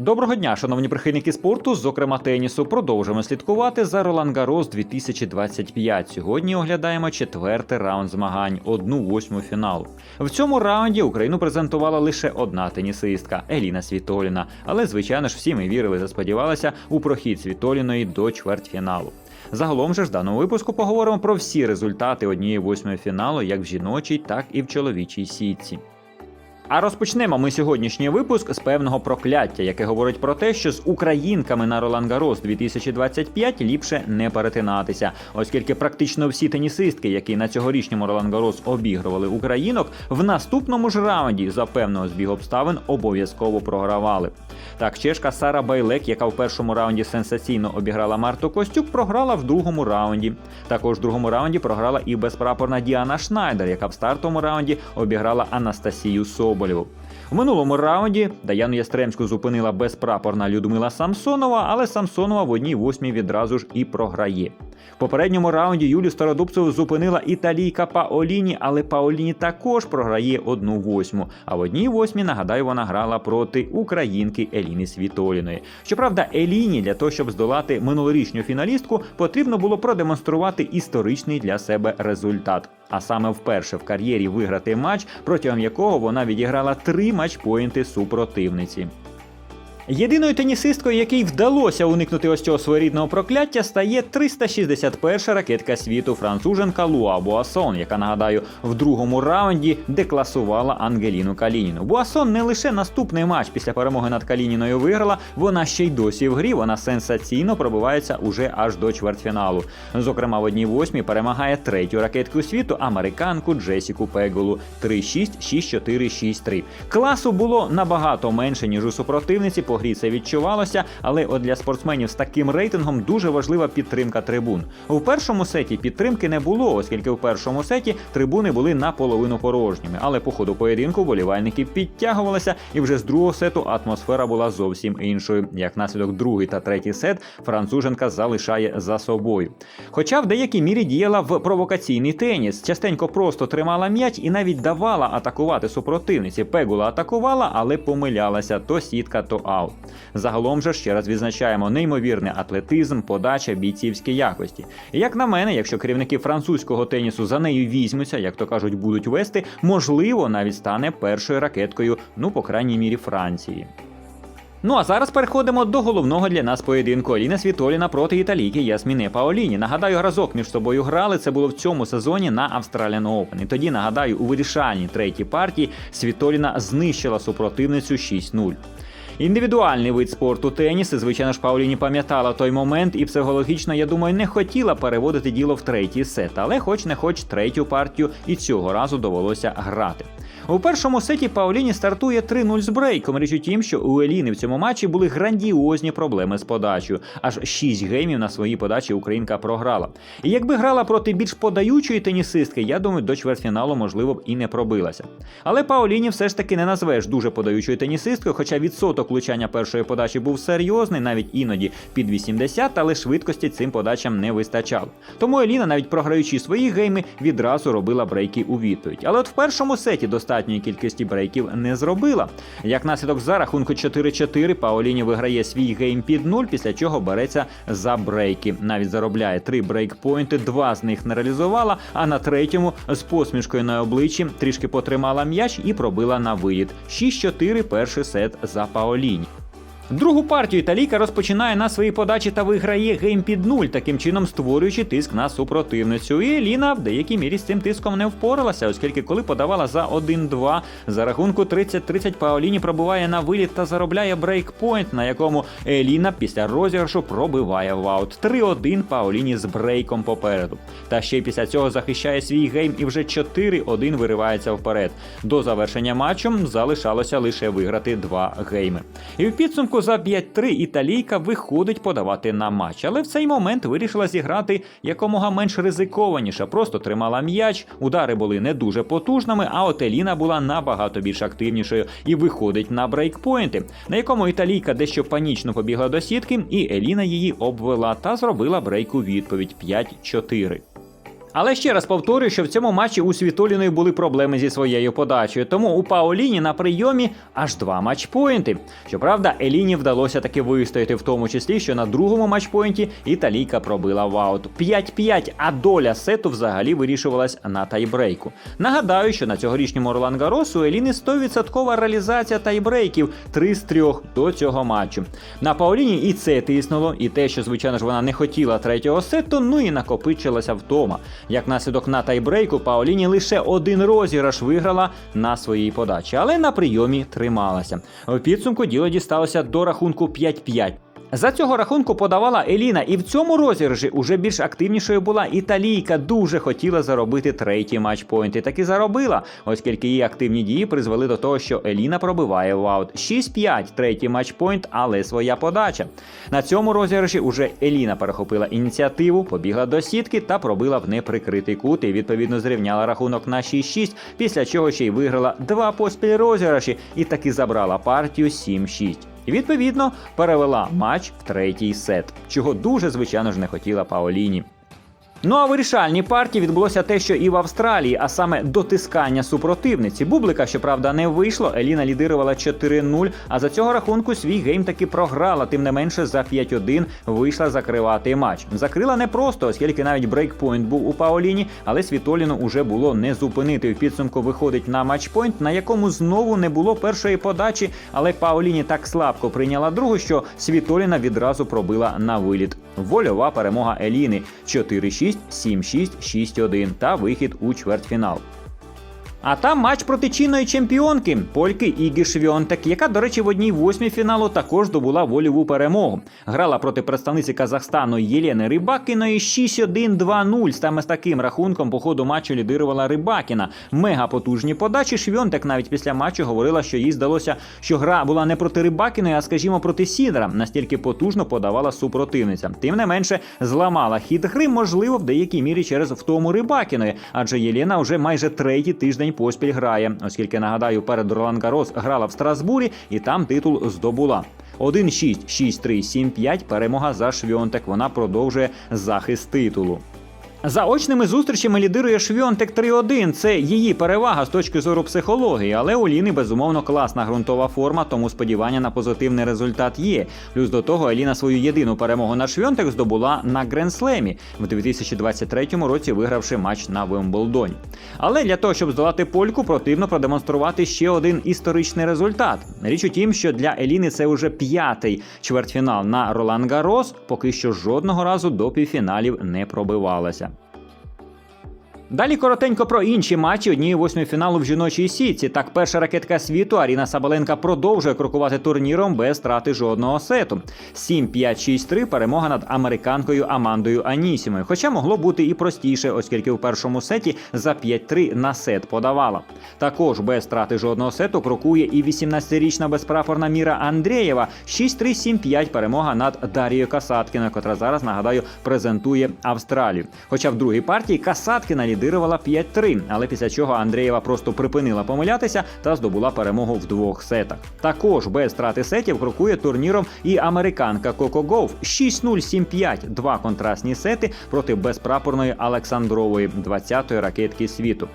Доброго дня, шановні прихильники спорту, зокрема тенісу. Продовжуємо слідкувати за Ролан Гарос 2025. Сьогодні оглядаємо четвертий раунд змагань, одну восьму фіналу. В цьому раунді Україну презентувала лише одна тенісистка Еліна Світоліна. Але, звичайно ж, всі ми вірили та сподівалися у прохід Світоліної до чвертьфіналу. Загалом же ж в даному випуску поговоримо про всі результати однієї восьмої фіналу, як в жіночій, так і в чоловічій сітці. А розпочнемо ми сьогоднішній випуск з певного прокляття, яке говорить про те, що з українками на Ролан Гарос 2025 ліпше не перетинатися, оскільки практично всі тенісистки, які на цьогорічному Ролан Гарос обігрували українок, в наступному ж раунді за певного збігу обставин обов'язково програвали. Так, чешка Сара Байлек, яка в першому раунді сенсаційно обіграла Марту Костюк, програла в другому раунді. Також в другому раунді програла і безпрапорна Діана Шнайдер, яка в стартовому раунді обіграла Анастасію Соболєву. У минулому раунді Даяну Ястремську зупинила безпрапорна Людмила Самсонова, але Самсонова в одній восьмій відразу ж і програє. В попередньому раунді Юлію Стародубцеву зупинила італійка Паоліні, але Паоліні також програє одну восьму. А в одній восьмій, нагадаю, вона грала проти українки Еліни Світоліної. Щоправда, Еліні для того, щоб здолати минулорічню фіналістку, потрібно було продемонструвати історичний для себе результат. А саме вперше в кар'єрі виграти матч, протягом якого вона відіграла три матчпоінти супротивниці. Єдиною тенісисткою, якій вдалося уникнути ось цього своєрідного прокляття, стає 361-ша ракетка світу француженка Луа Буасон, яка нагадаю в другому раунді декласувала Ангеліну Калініну. Буасон не лише наступний матч після перемоги над Калініною виграла, вона ще й досі в грі. Вона сенсаційно пробивається уже аж до чвертьфіналу. Зокрема, в одній восьмій перемагає третю ракетку світу американку Джесіку Пеголу 3-6, 6-4, 6-3. Класу було набагато менше ніж у супротивниці. По грі це відчувалося, але от для спортсменів з таким рейтингом дуже важлива підтримка трибун. У першому сеті підтримки не було, оскільки в першому сеті трибуни були наполовину порожніми. Але по ходу поєдинку болівальники підтягувалися, і вже з другого сету атмосфера була зовсім іншою. Як наслідок другий та третій сет француженка залишає за собою. Хоча в деякій мірі діяла в провокаційний теніс, частенько просто тримала м'яч і навіть давала атакувати супротивниці. Пегула атакувала, але помилялася то сітка, то аут. Загалом же ще раз відзначаємо неймовірний атлетизм, подача, бійцівські якості. І як на мене, якщо керівники французького тенісу за нею візьмуться, як то кажуть, будуть вести, можливо, навіть стане першою ракеткою, ну по крайній мірі Франції. Ну а зараз переходимо до головного для нас поєдинку Аліна Світоліна проти італійки Ясміни Паоліні. Нагадаю, разок між собою грали. Це було в цьому сезоні на Australian Open. І тоді нагадаю, у вирішальній третій партії Світоліна знищила супротивницю 6-0. Індивідуальний вид спорту теніс, і, звичайно ж, Пауліні пам'ятала той момент, і психологічно, я думаю, не хотіла переводити діло в третій сет, але хоч не хоч третю партію і цього разу довелося грати. У першому сеті Пауліні стартує 3-0 з брейком. Річ у тім, що у Еліни в цьому матчі були грандіозні проблеми з подачею. Аж 6 геймів на своїй подачі Українка програла. І якби грала проти більш подаючої тенісистки, я думаю, до чвертьфіналу можливо б і не пробилася. Але Пауліні все ж таки не назвеш дуже подаючою тенісисткою, хоча відсоток влучання першої подачі був серйозний, навіть іноді під 80, але швидкості цим подачам не вистачало. Тому Еліна, навіть програючи свої гейми, відразу робила брейки у відповідь. Але от в першому сеті достатньої кількості брейків не зробила. Як наслідок за рахунку 4-4 Паоліні виграє свій гейм під 0, після чого береться за брейки. Навіть заробляє три брейкпойнти, два з них не реалізувала, а на третьому з посмішкою на обличчі трішки потримала м'яч і пробила на виїд. 6-4 перший сет за Паоліні. Другу партію італійка розпочинає на своїй подачі та виграє гейм під нуль, таким чином створюючи тиск на супротивницю. І Еліна в деякій мірі з цим тиском не впоралася, оскільки коли подавала за 1-2, за рахунку 30-30 Паоліні пробиває на виліт та заробляє брейкпойнт, на якому Еліна після розіграшу пробиває в аут. 3-1 Паоліні з брейком попереду. Та ще й після цього захищає свій гейм і вже 4-1 виривається вперед. До завершення матчу залишалося лише виграти два гейми. І в підсумку за 5-3 італійка виходить подавати на матч, але в цей момент вирішила зіграти якомога менш ризикованіше. Просто тримала м'яч, удари були не дуже потужними, а от Еліна була набагато більш активнішою і виходить на брейкпойнти, на якому італійка дещо панічно побігла до сітки, і Еліна її обвела та зробила брейк у відповідь 5-4. Але ще раз повторюю, що в цьому матчі у Світоліної були проблеми зі своєю подачею, тому у Паоліні на прийомі аж два матчпоінти. Щоправда, Еліні вдалося таки вистояти, в тому числі, що на другому матчпоінті італійка пробила в аут. 5-5, а доля сету взагалі вирішувалась на тайбрейку. Нагадаю, що на цьогорічньому Ролан Гарос у Еліни 100% реалізація тайбрейків 3 з 3 до цього матчу. На Паоліні і це тиснуло, і те, що звичайно ж вона не хотіла третього сету, ну і накопичилася вдома. Як наслідок на тайбрейку, Паоліні лише один розіграш виграла на своїй подачі, але на прийомі трималася. В підсумку діло дісталося до рахунку 5-5. За цього рахунку подавала Еліна, і в цьому розіграші уже більш активнішою була італійка. Дуже хотіла заробити третій матчпойнт. І таки заробила, оскільки її активні дії призвели до того, що Еліна пробиває в аут. 6-5, третій матчпойнт, але своя подача. На цьому розіграші уже Еліна перехопила ініціативу, побігла до сітки та пробила в неприкритий кут і відповідно зрівняла рахунок на 6-6, після чого ще й виграла два поспіль розіграші і таки забрала партію 7-6. І відповідно перевела матч в третій сет, чого дуже звичайно ж не хотіла Паоліні. Ну а вирішальній партії відбулося те, що і в Австралії, а саме дотискання супротивниці. Бублика, щоправда, не вийшло. Еліна лідирувала 4-0, а за цього рахунку свій гейм таки програла. Тим не менше за 5-1 вийшла закривати матч. Закрила не просто, оскільки навіть брейкпойнт був у Паоліні, але Світоліну уже було не зупинити. В підсумку виходить на матчпойнт, на якому знову не було першої подачі, але Паоліні так слабко прийняла другу, що Світоліна відразу пробила на виліт. Вольова перемога Еліни 4-6, 7-6, 6-1 та вихід у чвертьфінал. А там матч проти чинної чемпіонки польки Ігі Швьонтек, яка, до речі, в одній восьмій фіналу також здобула вольову перемогу. Грала проти представниці Казахстану Єлени Рибакіної 6-1-2-0. Саме з таким рахунком по ходу матчу лідирувала Рибакіна. Мега потужні подачі. Швьонтек навіть після матчу говорила, що їй здалося, що гра була не проти Рибакіної, а скажімо, проти Сідра. Настільки потужно подавала супротивниця. Тим не менше, зламала хід гри, можливо, в деякій мірі через втому Рибакіної, адже Єлена вже майже третій тиждень поспіль грає, оскільки нагадаю, перед Ролан Гарос грала в Страсбурі і там титул здобула. 1-6, 6-3, 7-5 перемога за Швьонтек. Вона продовжує захист титулу. За очними зустрічами лідирує Швьонтек 3-1. Це її перевага з точки зору психології, але у Ліни безумовно класна ґрунтова форма, тому сподівання на позитивний результат є. Плюс до того Еліна свою єдину перемогу на Швьонтек здобула на Гренслемі в 2023 році, вигравши матч на Вимблдоні. Але для того, щоб здолати польку, потрібно продемонструвати ще один історичний результат. Річ у тім, що для Еліни це вже п'ятий чвертьфінал на Ролан Гарос, поки що жодного разу до півфіналів не пробивалася. Далі коротенько про інші матчі однієї восьмої фіналу в жіночій сітці. Так, перша ракетка світу Аріна Сабаленка продовжує крокувати турніром без страти жодного сету. 7-5-6-3 перемога над американкою Амандою Анісімою. Хоча могло бути і простіше, оскільки в першому сеті за 5-3 на сет подавала. Також без страти жодного сету крокує і 18-річна безпрапорна Міра Андрієва. 6-3-7-5 перемога над Дарією Касаткіною, котра зараз нагадаю презентує Австралію. Хоча в другій партії Касаткіна лідирувала 5-3, але після чого Андрієва просто припинила помилятися та здобула перемогу в двох сетах. Також без страти сетів крокує турніром і американка Коко Гоуф 6-0-7-5, два контрастні сети проти безпрапорної Олександрової 20-ї ракетки світу.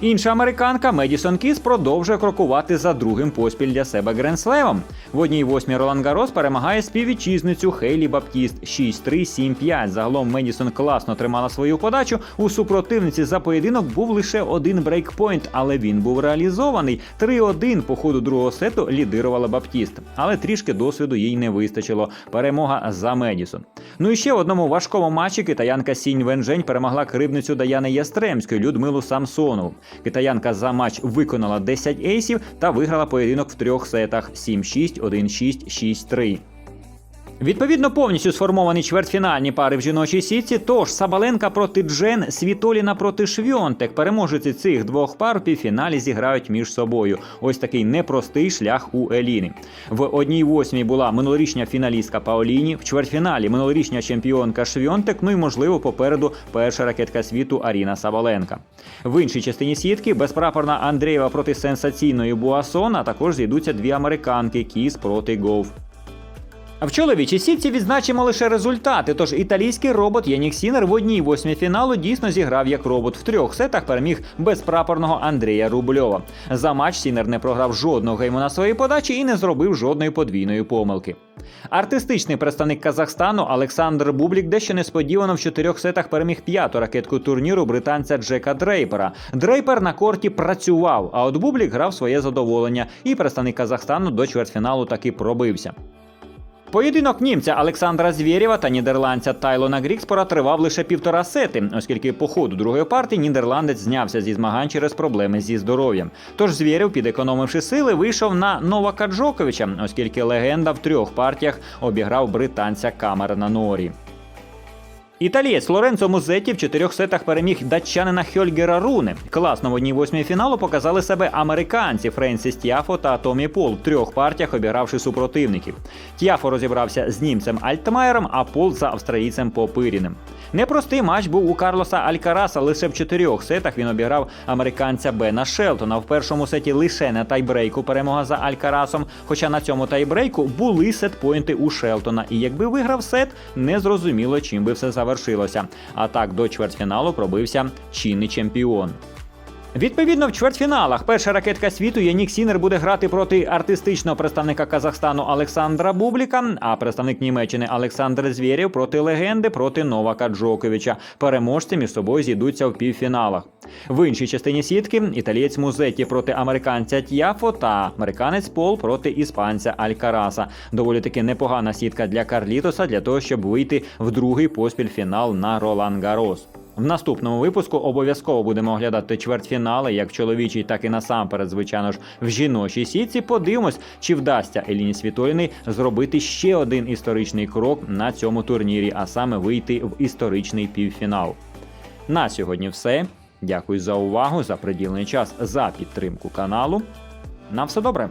Інша американка Медісон Кіс продовжує крокувати за другим поспіль для себе Гренслемом. В одній восьмій Ролан Гарос перемагає співвітчизницю Хейлі Баптіст 6-3-7-5. Загалом Медісон класно тримала свою подачу. У супротивниці за поєдинок був лише один брейкпойнт, але він був реалізований. 3-1 по ходу другого сету лідирувала Баптіст. Але трішки досвіду їй не вистачило. Перемога за Медісон. Ну і ще в одному важкому матчі китаянка Сінь Венжень перемогла крибницю Даяни Ястремської Людмилу Самсонову. Китаянка за матч виконала 10 ейсів та виграла поєдинок в трьох сетах 7-6, 1-6, 6-3. Відповідно, повністю сформовані чвертьфінальні пари в жіночій сітці. Тож Сабаленка проти Джен, Світоліна проти Швьонтек. Переможці цих двох пар у півфіналі зіграють між собою. Ось такий непростий шлях у Еліни. В одній восьмій була минулорічня фіналістка Паоліні, в чвертьфіналі минулорічня чемпіонка Швьонтек. Ну і можливо попереду перша ракетка світу Аріна Сабаленка. В іншій частині сітки безпрапорна Андрієва проти сенсаційної Буасон, а також зійдуться дві американки Кіс проти Гоуф. В чоловічій сітці відзначимо лише результати. Тож італійський робот Янік Сінер в одній восьмій фіналу дійсно зіграв як робот. В трьох сетах переміг безпрапорного Андрія Рубльова. За матч Сінер не програв жодного гейму на своїй подачі і не зробив жодної подвійної помилки. Артистичний представник Казахстану Олександр Бублік дещо несподівано в чотирьох сетах переміг п'яту ракетку турніру британця Джека Дрейпера. Дрейпер на корті працював, а от Бублік грав своє задоволення, і представник Казахстану до чвертьфіналу таки пробився. Поєдинок німця Олександра Звєрєва та нідерландця Тайлона Грікспора тривав лише півтора сети, оскільки по ходу другої партії нідерландець знявся зі змагань через проблеми зі здоров'ям. Тож Звєрєв, підекономивши сили, вийшов на Новака Джоковича, оскільки легенда в трьох партіях обіграв британця Камерна Норі. Італієць Лоренцо Музетті в чотирьох сетах переміг датчанина Хьольгера Руни. Класно в одній восьмій фіналу показали себе американці Френсіс Тіафо та Томі Пол в трьох партіях обігравши супротивників. Тіафо розібрався з німцем Альтмаєром, а Пол за австралійцем Попиріним. Непростий матч був у Карлоса Алькараса. Лише в чотирьох сетах він обіграв американця Бена Шелтона. В першому сеті лише на тайбрейку перемога за Алькарасом. Хоча на цьому тайбрейку були сетпойнти у Шелтона. І якби виграв сет, не зрозуміло, чим би все завершилося. А так до чвертьфіналу пробився чинний чемпіон. Відповідно, в чвертьфіналах перша ракетка світу Янік Сінер буде грати проти артистичного представника Казахстану Олександра Бубліка, а представник Німеччини Олександр Звєрєв проти легенди проти Новака Джоковича. Переможці між собою зійдуться в півфіналах. В іншій частині сітки італієць Музетті проти американця Т'яфо та американець Пол проти іспанця Алькараса. Доволі таки непогана сітка для Карлітоса для того, щоб вийти в другий поспіль фінал на Ролан Гарос. В наступному випуску обов'язково будемо оглядати чвертьфінали, як в чоловічій, так і насамперед, звичайно ж, в жіночій сітці. Подивимось, чи вдасться Еліні Світоліної зробити ще один історичний крок на цьому турнірі, а саме вийти в історичний півфінал. На сьогодні все. Дякую за увагу, за приділений час, за підтримку каналу. На все добре.